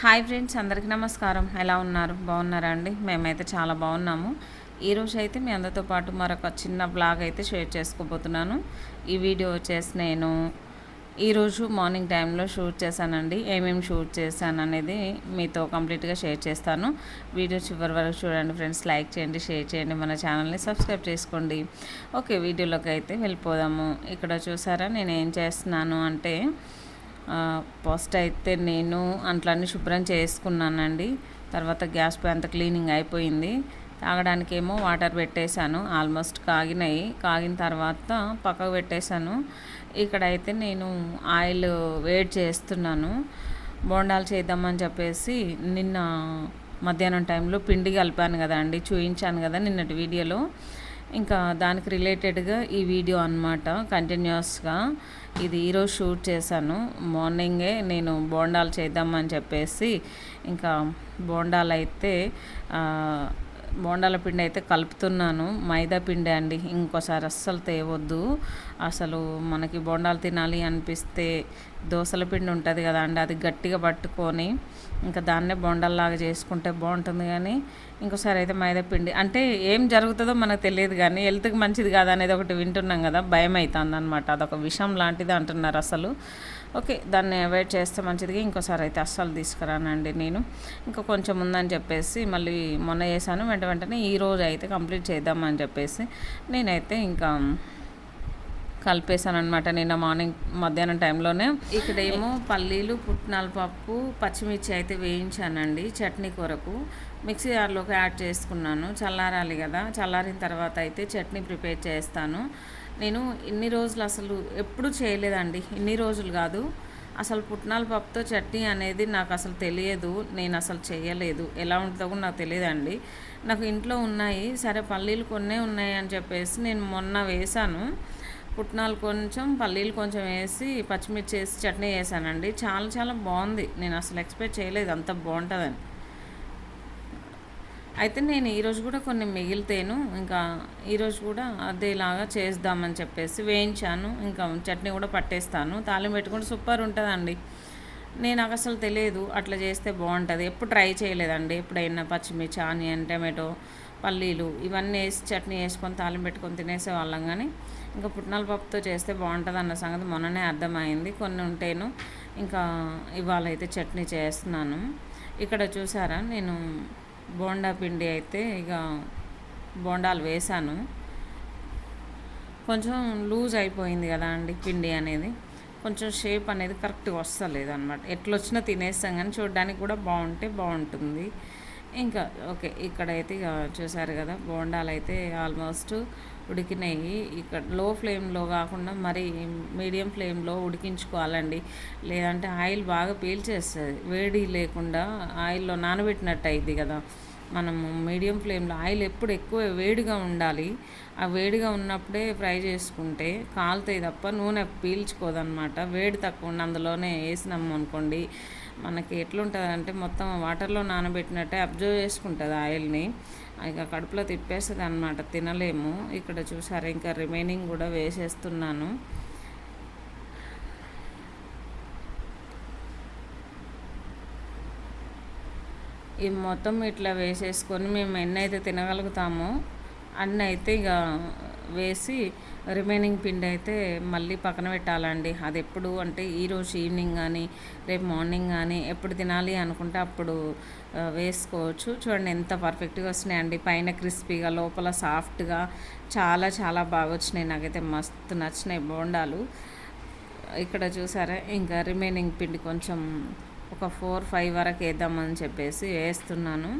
Hi friends అందరికీ నమస్కారం. ఎలా ఉన్నారు? బాగున్నారా అండి? మేమైతే చాలా బాగున్నాము. ఈరోజు అయితే మీ అందరితో పాటు మరొక చిన్న బ్లాగ్ అయితే షేర్ చేసుకోబోతున్నాను. ఈ వీడియో వచ్చేసి నేను ఈరోజు మార్నింగ్ టైంలో షూట్ చేశానండి. ఏమేమి షూట్ చేశాను అనేది మీతో కంప్లీట్గా షేర్ చేస్తాను. వీడియో చివరి వరకు చూడండి ఫ్రెండ్స్. లైక్ చేయండి షేర్ చేయండి. మన ఛానల్ని సబ్స్క్రైబ్ చేసుకోండి. ఓకే వీడియోలోకి అయితే వెళ్ళిపోదాము. ఇక్కడ చూసారా నేను ఏం చేస్తున్నాను అంటే ఫస్ట్ అయితే నేను అంట్లన్నీ శుభ్రం చేసుకున్నానండి. తర్వాత గ్యాస్ పై అంత క్లీనింగ్ అయిపోయింది. తాగడానికేమో వాటర్ పెట్టేశాను. ఆల్మోస్ట్ కాగినాయి. కాగిన తర్వాత పక్కకు పెట్టేశాను. ఇక్కడైతే నేను ఆయిల్ వేడి చేస్తున్నాను. బోండాలు చేద్దామని చెప్పేసి నిన్న మధ్యాహ్నం టైంలో పిండి కలిపాను కదా అండి చూపించాను కదా నిన్నటి వీడియోలో. ఇంకా దానికి రిలేటెడ్గా ఈ వీడియో అనమాట కంటిన్యూస్గా. ఇది ఈరోజు షూట్ చేశాను. మార్నింగే నేను బోండాలు చేద్దామని చెప్పేసి ఇంకా బోండాలు అయితే బోండాల పిండి అయితే కలుపుతున్నాను. మైదా పిండి అండి. ఇంకోసారి అస్సలు తేవద్దు. అసలు మనకి బోండాలు తినాలి అనిపిస్తే దోసల పిండి ఉంటుంది కదా అండి అది గట్టిగా పట్టుకొని ఇంకా దాన్నే బొండల్లాగా చేసుకుంటే బాగుంటుంది కానీ ఇంకోసారి అయితే మైదా పిండి. అంటే ఏం జరుగుతుందో మనకు తెలియదు కానీ హెల్త్కి మంచిది కాదనేది అనేది ఒకటి వింటున్నాం కదా భయం అవుతుంది అనమాట అదొక విషం లాంటిది అంటున్నారు అసలు. ఓకే దాన్ని అవాయిడ్ చేస్తే మంచిదిగా ఇంకోసారి అయితే అస్సలు తీసుకురానండి నేను. ఇంకా కొంచెం ఉందని చెప్పేసి మళ్ళీ మొన్న చేశాను వెంట వెంటనే ఈ రోజు అయితే కంప్లీట్ చేద్దామని చెప్పేసి నేనైతే ఇంకా కలిపేశాను అనమాట నిన్న మార్నింగ్ మధ్యాహ్నం టైంలోనే. ఇక్కడ ఏమో పల్లీలు పుట్నాల పప్పు పచ్చిమిర్చి అయితే వేయించానండి చట్నీ కొరకు. మిక్సీ జార్లోకి యాడ్ చేసుకున్నాను. చల్లారాలి కదా చల్లారిన తర్వాత అయితే చట్నీ ప్రిపేర్ చేస్తాను. నేను ఇన్ని రోజులు అసలు ఎప్పుడు చేయలేదండి. ఇన్ని రోజులు కాదు. అసలు పుట్నాల పప్పుతో చట్నీ అనేది నాకు అసలు తెలియదు. నేను అసలు చేయలేదు. ఎలా ఉంటుందో కూడా నాకు తెలియదండి. నాకు ఇంట్లో ఉన్నాయి. సరే పల్లీలు కొన్నే ఉన్నాయి అని చెప్పేసి నేను మొన్న వేశాను. పుట్నాలు కొంచెం పల్లీలు కొంచెం వేసి పచ్చిమిర్చి వేసి చట్నీ చేశానండి చాలా చాలా బాగుంది. నేను అసలు ఎక్స్పెక్ట్ చేయలేదు అంత బాగుంటుందని. అయితే నేను ఈరోజు కూడా కొన్ని మిగిలితేను ఇంకా ఈరోజు కూడా అదేలాగా చేద్దామని చెప్పేసి వేయించాను. ఇంకా చట్నీ కూడా పట్టేస్తాను. తాళం పెట్టుకుంటే సూపర్ ఉంటుందండి. నేను నాకు అసలు తెలియదు అట్లా చేస్తే బాగుంటుంది. ఎప్పుడు ట్రై చేయలేదండి. ఎప్పుడైనా పచ్చిమిర్చి ఆనియన్ టమాటో పల్లీలు ఇవన్నీ వేసి చట్నీ వేసుకొని తాళం పెట్టుకొని తినేసే వాళ్ళం కానీ ఇంకా పుట్నాల పప్పుతో చేస్తే బాగుంటుంది అన్న సంగతి మొన్ననే అర్థమైంది. కొన్ని ఉంటేను ఇంకా ఇవాళ అయితే చట్నీ చేస్తున్నాను. ఇక్కడ చూసారా నేను బోండా పిండి అయితే ఇక బోండాలు వేసాను. కొంచెం లూజ్ అయిపోయింది కదా అండి పిండి అనేది. కొంచెం షేప్ అనేది కరెక్ట్గా వస్తలేదు అనమాట ఎట్లొచ్చినా తినేస్తాం కానీ చూడడానికి కూడా బాగుంటే బాగుంటుంది. ఇంకా ఓకే ఇక్కడైతే ఇక చూసారు కదా బోండాలు అయితే ఆల్మోస్ట్ ఉడికినాయి. ఇక్కడ లో ఫ్లేమ్లో కాకుండా మరి మీడియం ఫ్లేమ్లో ఉడికించుకోవాలండి. లేదంటే ఆయిల్ బాగా పీల్చేస్తుంది. వేడి లేకుండా ఆయిల్లో నానబెట్టినట్టు అయింది కదా. మనము మీడియం ఫ్లేమ్లో ఆయిల్ ఎప్పుడు ఎక్కువ వేడిగా ఉండాలి. ఆ వేడిగా ఉన్నప్పుడే ఫ్రై చేసుకుంటే కాలుతాయి తప్ప నూనె పీల్చుకోదనమాట వేడి తక్కువ ఉండి అందులోనే వేసినాము అనుకోండి. మనకి ఎట్లుంటుందంటే మొత్తం వాటర్లో నానబెట్టినట్టే అబ్జర్వ్ చేసుకుంటుంది ఆయిల్ని. ఇక కడుపులో తిప్పేస్తుంది అనమాట తినలేము. ఇక్కడ చూసారా ఇంకా రిమైనింగ్ కూడా వేసేస్తున్నాను. ఈ మొత్తం ఇట్లా వేసేసుకొని మేము ఎన్నైతే తినగలుగుతామో అన్నీ అయితే ఇక వేసి రిమైనింగ్ పిండి అయితే మళ్ళీ పక్కన పెట్టాలండి. అది ఎప్పుడు అంటే ఈరోజు ఈవినింగ్ కానీ రేపు మార్నింగ్ కానీ ఎప్పుడు తినాలి అనుకుంటే అప్పుడు వేసుకోవచ్చు. చూడండి ఎంత పర్ఫెక్ట్గా వస్తున్నాయండి. పైన క్రిస్పీగా లోపల సాఫ్ట్గా చాలా చాలా బాగా వచ్చినాయి. నాకైతే మస్తు నచ్చినాయి బోండాలు. ఇక్కడ చూసారా? ఇంకా రిమైనింగ్ పిండి కొంచెం ఒక ఫోర్ ఫైవ్ వరకు వేద్దామని చెప్పేసి వేస్తున్నాను.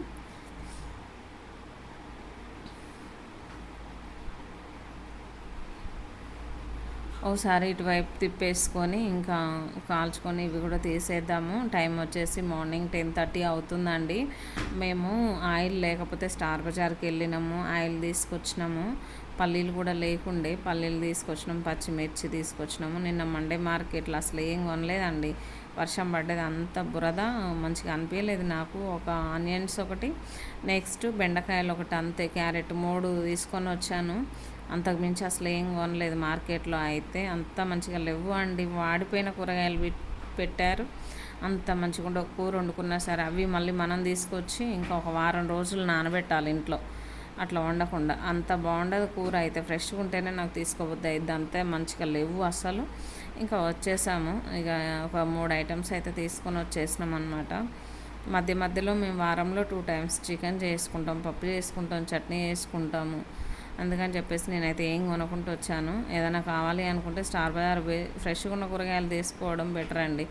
ఒకసారి ఇటువైపు తిప్పేసుకొని ఇంకా కాల్చుకొని ఇవి కూడా తీసేద్దాము. టైం వచ్చేసి మార్నింగ్ టెన్ థర్టీ అవుతుందండి. మేము ఆయిల్ లేకపోతే స్టార్ బజార్కి వెళ్ళినాము ఆయిల్ తీసుకొచ్చినాము. పల్లీలు కూడా లేకుండే పల్లీలు తీసుకొచ్చినాము పచ్చిమిర్చి తీసుకొచ్చినాము. నిన్న మండే మార్కెట్లో అసలు ఏం కొనలేదండి. వర్షం పడ్డది అంత బురద మంచిగా అనిపించలేదు నాకు. ఒక ఆనియన్స్ ఒకటి నెక్స్ట్ బెండకాయలు ఒకటి అంతే క్యారెట్ మూడు తీసుకొని వచ్చాను. అంతకుమించి అసలు ఏం కొనలేదు మార్కెట్లో అయితే. అంత మంచిగా లేవు. అండి వాడిపోయిన కూరగాయలు పెట్టారు. అంత మంచిగా కూర వండుకున్నా సరే అవి మళ్ళీ మనం తీసుకొచ్చి ఇంకా ఒక వారం రోజులు నానబెట్టాలి ఇంట్లో. అట్లా వండకుండా. అంత బాగుండదు కూర అయితే. ఫ్రెష్గా ఉంటేనే నాకు తీసుకోబోద్ది అయితే అంతే మంచిగా లేవు అసలు. ఇంకా వచ్చేసాము. ఇక ఒక మూడు ఐటమ్స్ అయితే తీసుకొని వచ్చేసినాం అనమాట మధ్య మధ్యలో మేము వారంలో టూ టైమ్స్ చికెన్ చేసుకుంటాం పప్పు చేసుకుంటాం చట్నీ చేసుకుంటాము. అందుకని చెప్పేసి నేనైతే ఏం కొనుక్కుంటూ వచ్చాను. ఏదైనా కావాలి అనుకుంటే స్టార్ బజార్ ఫ్రెష్గా ఉన్న కూరగాయలు తీసుకోవడం బెటర్ అండి.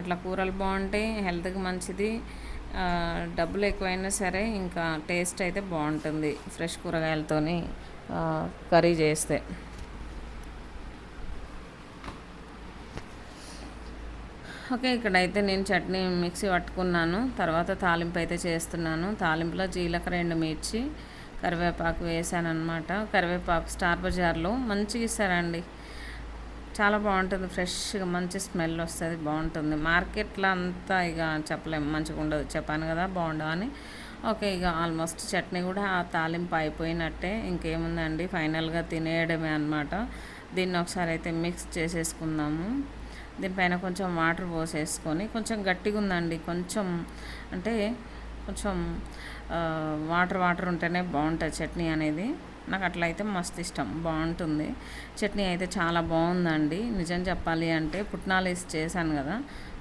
అట్లా కూరలు బాగుంటాయి హెల్త్కి మంచిది. డబ్బులు ఎక్కువైనా సరే ఇంకా టేస్ట్ అయితే బాగుంటుంది ఫ్రెష్ కూరగాయలతోని కర్రీ చేస్తే. ఓకే ఇక్కడైతే నేను చట్నీ మిక్సీ పట్టుకున్నాను. తర్వాత తాలింపు అయితే చేస్తున్నాను. తాలింపులో జీలకర్ర ఎండు మిర్చి కరివేపాకు వేసాను అనమాట కరివేపాకు స్టార్ బజార్లో మంచిగా ఇస్తారండి. చాలా బాగుంటుంది ఫ్రెష్గా మంచి స్మెల్ వస్తుంది బాగుంటుంది. మార్కెట్లో అంతా ఇక చెప్పలేము మంచిగా ఉండదు. చెప్పాను కదా బాగుండవని ఓకే ఇక ఆల్మోస్ట్ చట్నీ కూడా ఆ తాలింపు అయిపోయినట్టే. ఇంకేముందండి ఫైనల్గా తినేయడమే అనమాట దీన్ని ఒకసారి అయితే మిక్స్ చేసేసుకుందాము. దీనిపైన కొంచెం వాటర్ పోసేసుకొని కొంచెం గట్టిగా ఉందండి కొంచెం అంటే కొంచెం వాటర్ వాటర్ ఉంటేనే బాగుంటుంది చట్నీ అనేది. నాకు అట్లయితే మస్తు ఇష్టం బాగుంటుంది. చట్నీ అయితే చాలా బాగుందండి. నిజం చెప్పాలి అంటే పుట్నాలు వేసి చేశాను కదా.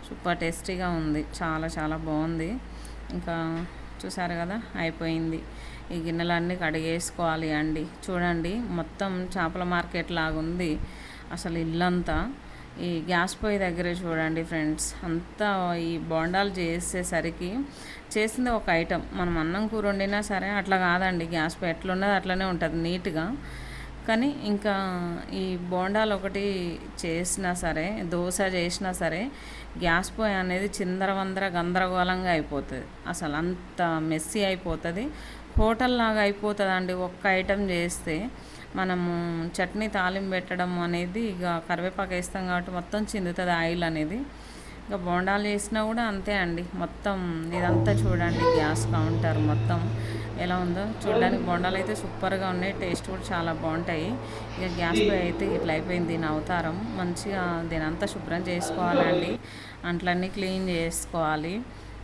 సూపర్ టేస్టీగా ఉంది చాలా చాలా బాగుంది. ఇంకా చూసారు కదా అయిపోయింది. ఈ గిన్నెలన్నీ కడిగేసుకోవాలి అండి. చూడండి మొత్తం చేపల మార్కెట్ లాగుంది. అసలు ఇల్లంతా. ఈ గ్యాస్ పొయ్యి దగ్గరే చూడండి ఫ్రెండ్స్. అంతా ఈ బోండాలు చేసేసరికి చేసింది ఒక ఐటెం. మనం అన్నం కూర వండినా సరే అట్లా కాదండి. గ్యాస్ ఎట్లా ఎట్లున్నది అట్లనే ఉంటుంది నీట్గా. కానీ ఇంకా ఈ బోండాలు ఒకటి చేసినా సరే దోశ చేసినా సరే గ్యాస్ పొయ్యి అనేది చిందరవందర గందరగోళంగా అయిపోతుంది. అసలు అంత మెస్సీ అయిపోతుంది. హోటల్ లాగా అయిపోతుంది అండి ఒక్క ఐటెం చేస్తే. మనము చట్నీ తాలింపు పెట్టడం అనేది ఇక కరివేపాకు వేస్తాం కాబట్టి మొత్తం చిందుతుంది ఆయిల్ అనేది. ఇంకా బోండాలు వేసినా కూడా అంతే అండి. మొత్తం ఇదంతా చూడండి గ్యాస్ కౌంటర్ మొత్తం ఎలా ఉందో. చూడడానికి బొండాలు అయితే సూపర్గా ఉన్నాయి. టేస్ట్ కూడా చాలా బాగుంటాయి. ఇక గ్యాస్ పై అయితే ఇట్లా అయిపోయింది దీని అవతారం. మంచిగా దీని అంతా శుభ్రం చేసుకోవాలండి. అంట్లన్నీ క్లీన్ చేసుకోవాలి.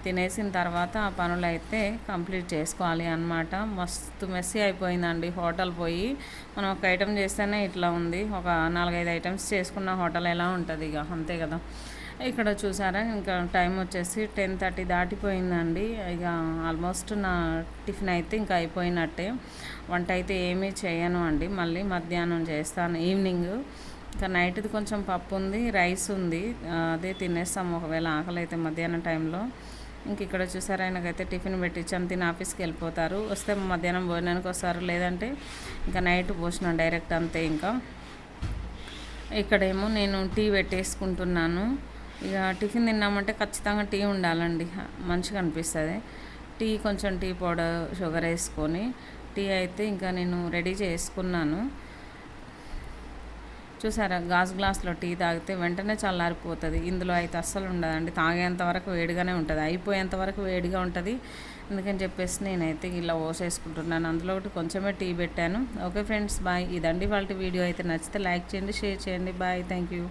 తినేసిన తర్వాత ఆ పనులు అయితే కంప్లీట్ చేసుకోవాలి అనమాట మస్తు మెస్సీ అయిపోయిందండి హోటల్ పోయి మనం ఒక ఐటెం చేస్తేనే ఇట్లా ఉంది. ఒక నాలుగైదు ఐటమ్స్ చేసుకున్న హోటల్ ఎలా ఉంటుంది ఇక. అంతే కదా. ఇక్కడ చూసారా ఇంకా టైం వచ్చేసి టెన్ థర్టీ దాటిపోయిందండి. ఇక ఆల్మోస్ట్ నా టిఫిన్ అయితే ఇంకా అయిపోయినట్టే. వంట అయితే ఏమీ చేయను అండి. మళ్ళీ మధ్యాహ్నం చేస్తాను ఈవినింగ్. ఇంకా నైట్ది కొంచెం పప్పు ఉంది రైస్ ఉంది. అదే తినేస్తాము ఒకవేళ ఆకలి అయితే మధ్యాహ్నం టైంలో. ఇంక ఇక్కడ చూసారా ఆయనకైతే టిఫిన్ పెట్టించాం తిని ఆఫీస్కి వెళ్ళిపోతారు. వస్తే మధ్యాహ్నం భోజనానికి వస్తారు. లేదంటే ఇంకా నైట్ పోసినాం డైరెక్ట్ అంతే ఇంకా. ఇక్కడేమో నేను టీ పెట్టేసుకుంటున్నాను. ఇక టిఫిన్ తిన్నామంటే ఖచ్చితంగా టీ ఉండాలండి. మంచిగా అనిపిస్తుంది. టీ కొంచెం టీ పౌడర్ షుగర్ వేసుకొని టీ అయితే ఇంకా నేను రెడీ చేసుకున్నాను. చూసారా గాజు గ్లాస్లో టీ తాగితే వెంటనే చల్లారిపోతుంది. ఇందులో అయితే అస్సలు ఉండదండి. తాగేంత వరకు వేడిగానే ఉంటుంది. అయిపోయేంత వరకు వేడిగా ఉంటుంది. అందుకని చెప్పేసి నేనైతే ఇలా ఓసేసుకుంటున్నాను. అందులో ఒకటి కొంచెమే టీ పెట్టాను. Okay friends bye. ఇదండి వాళ్ళ వీడియో. అయితే నచ్చితే లైక్ చేయండి షేర్ చేయండి. బాయ్. Thank you.